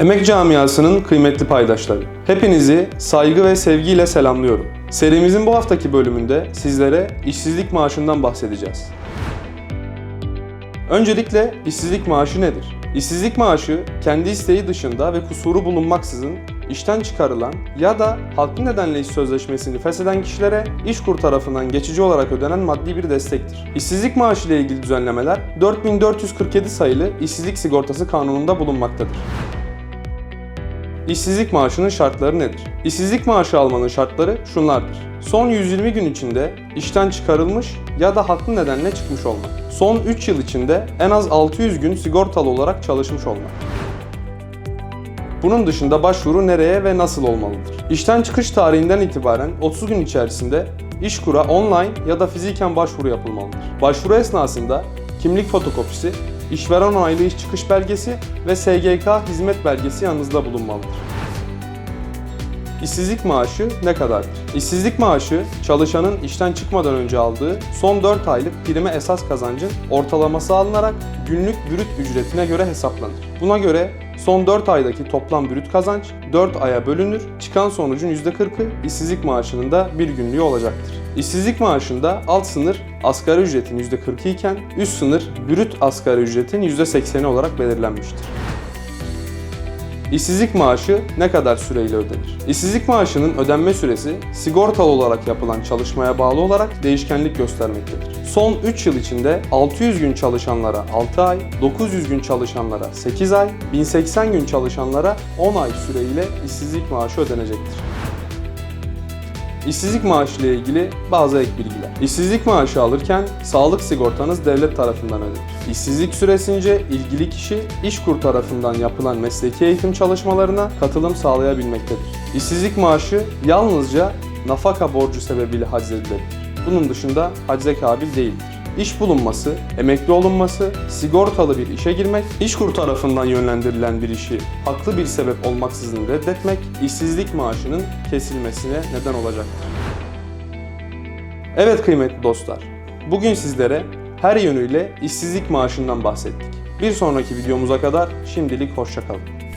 Emek camiasının kıymetli paydaşları. Hepinizi saygı ve sevgiyle selamlıyorum. Serimizin bu haftaki bölümünde sizlere işsizlik maaşından bahsedeceğiz. Öncelikle işsizlik maaşı nedir? İşsizlik maaşı kendi isteği dışında ve kusuru bulunmaksızın işten çıkarılan ya da haklı nedenle iş sözleşmesini fesheden kişilere İşkur tarafından geçici olarak ödenen maddi bir destektir. İşsizlik maaşı ile ilgili düzenlemeler 4447 sayılı İşsizlik Sigortası Kanunu'nda bulunmaktadır. İşsizlik maaşının şartları nedir? İşsizlik maaşı almanın şartları şunlardır. Son 120 gün içinde işten çıkarılmış ya da haklı nedenle çıkmış olmak. Son 3 yıl içinde en az 600 gün sigortalı olarak çalışmış olmak. Bunun dışında başvuru nereye ve nasıl olmalıdır? İşten çıkış tarihinden itibaren 30 gün içerisinde İşkur'a online ya da fiziken başvuru yapılmalıdır. Başvuru esnasında kimlik fotokopisi, işveren onaylı iş çıkış belgesi ve SGK hizmet belgesi yanınızda bulunmalıdır. İşsizlik maaşı ne kadardır? İşsizlik maaşı çalışanın işten çıkmadan önce aldığı son 4 aylık prime esas kazancın ortalaması alınarak günlük brüt ücretine göre hesaplanır. Buna göre son 4 aydaki toplam brüt kazanç 4 aya bölünür. Çıkan sonucun %40'ı işsizlik maaşının da bir günlüğü olacaktır. İşsizlik maaşında alt sınır asgari ücretin %40'ı iken üst sınır brüt asgari ücretin %80'i olarak belirlenmiştir. İşsizlik maaşı ne kadar süreyle ödenir? İşsizlik maaşının ödenme süresi sigortalı olarak yapılan çalışmaya bağlı olarak değişkenlik göstermektedir. Son 3 yıl içinde 600 gün çalışanlara 6 ay, 900 gün çalışanlara 8 ay, 1080 gün çalışanlara 10 ay süreyle işsizlik maaşı ödenecektir. İşsizlik maaşı ile ilgili bazı ek bilgiler. İşsizlik maaşı alırken sağlık sigortanız devlet tarafından ödenir. İşsizlik süresince ilgili kişi İşkur tarafından yapılan mesleki eğitim çalışmalarına katılım sağlayabilmektedir. İşsizlik maaşı yalnızca nafaka borcu sebebiyle haczedilebilir. Bunun dışında hacze kabil değildir. İş bulunması, emekli olunması, sigortalı bir işe girmek, İşkur tarafından yönlendirilen bir işi haklı bir sebep olmaksızın reddetmek, işsizlik maaşının kesilmesine neden olacaktır. Evet kıymetli dostlar, bugün sizlere her yönüyle işsizlik maaşından bahsettik. Bir sonraki videomuza kadar şimdilik hoşçakalın.